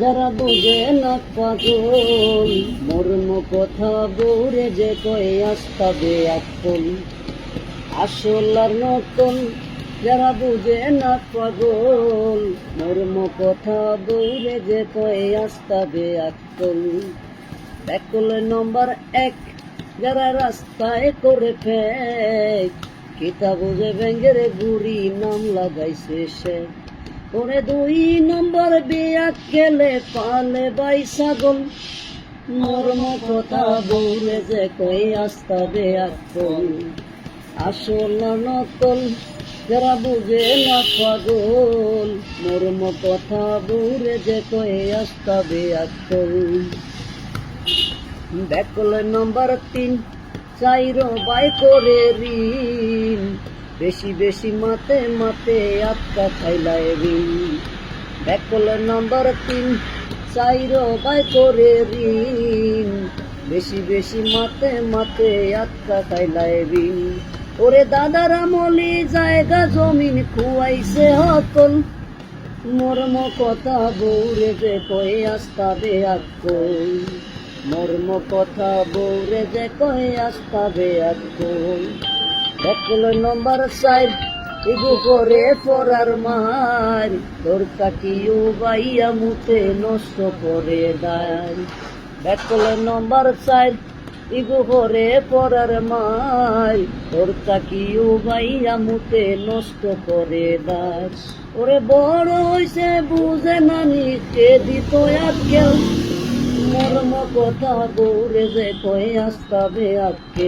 যারা বুঝে না পাগল মর্ম কথা বৌরে যে কয়ে আসতাবে আকল আসল আর নকল যারা বুঝে না পাগল মর্ম কথা বৌরে যে কয়ে আসতাবে আকল একল নম্বর এক, যারা রাস্তায় করে ফেক, কিতা বুঝে ব্যাঙ্গের গুড়ি নাম লাগাইছে সে। ওরে দুই নম্বর বিয়া খেলে পালে বাই ছাগল। মর্ম কথা বৌরে যে কই আসতাবে আকল আসল নকল, যারা বুঝে না পাগল। মর্ম কথা বৌরে যে কই আসতাবে আকল ব্যাকল নম্বর তিন, চাইরো বাই করে ঋণ। বেশি বেশি মাতে মাতে আটকা খাইলায় ঋণ ব্যাকল নম্বর তিন, চাইরো বাই করে ঋণ। বেশি বেশি মাতে মাতে আটকা খাইলায় ঋণ ওরে দাদার আমলি জায়গা জমিন খুয়াইছে হকল মর্ম কথা বৌরে যে কয়ে আসতাবে আকল মর্ম কথা বৌরে যে কয়ে আসতাবে আকল দেখল নম্বর সাইড ইগু করে পড়ার মার, তোর কাকিও বাইয়া মুতে নষ্ট করে দায় দেখল নম্বর সাইড ইগু করে পড়ার মার, তোর কাকিও বাইয়া মুতে নষ্ট করে দায় ওরে বড় হইছে, বুঝে নানি কে দিত আজকেও মর্ম কথা বৌরে যে কয়ে, আসতাবে আজকে